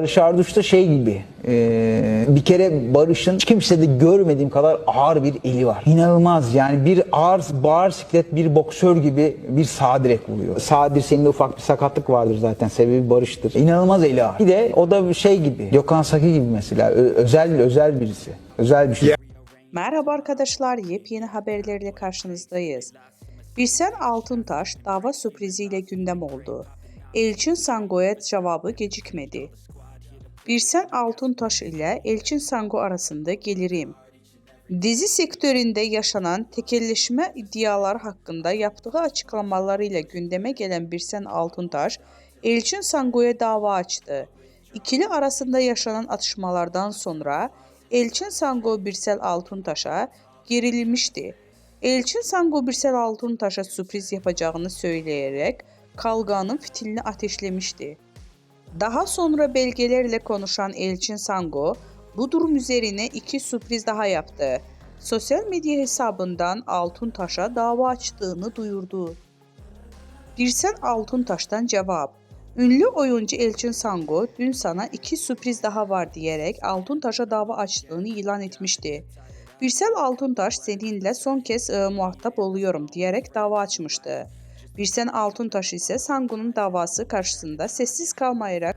Barış Arduç şey gibi e, bir kere Barış'ın hiç kimsede görmediğim kadar ağır bir eli var. İnanılmaz yani bir ağır bağır siklet bir boksör gibi bir sağ direk vuruyor. Sağ dirseğinde ufak bir sakatlık vardır zaten sebebi Barış'tır. İnanılmaz eli ağır. Bir de o da şey gibi Gökhan Saki gibi mesela Ö- özel özel birisi. Özel bir şey. Merhaba arkadaşlar, yepyeni haberlerle karşınızdayız. Birsen Altıntaş dava sürpriziyle gündem oldu. Elçin Sango'ya cevabı gecikmedi. Birsen Altıntaş ile Elçin Sango arasında gelirim. Dizi sektöründe yaşanan tekelleşme iddialar hakkında yaptığı açıklamalarıyla gündeme gelen Birsen Altıntaş, Elçin Sango'ya dava açtı. İkili arasında yaşanan atışmalardan sonra Elçin Sango Birsel Altıntaş'a gerilmişti. Elçin Sango Birsel Altıntaş'a sürpriz yapacağını söyleyerek kavganın fitilini ateşlemişti. Daha sonra belgelerle konuşan Elçin Sango bu durum üzerine iki sürpriz daha yaptı. Sosyal medya hesabından Altıntaş'a dava açtığını duyurdu. Birsen Altıntaş'tan cevap. Ünlü oyuncu Elçin Sango dün sana iki sürpriz daha var diyerek Altıntaş'a dava açtığını ilan etmişti. Birsel Altıntaş seninle son kez e, muhatap oluyorum diyerek dava açmıştı. Birsen Altıntaş ise Sango'nun davası karşısında sessiz kalmayarak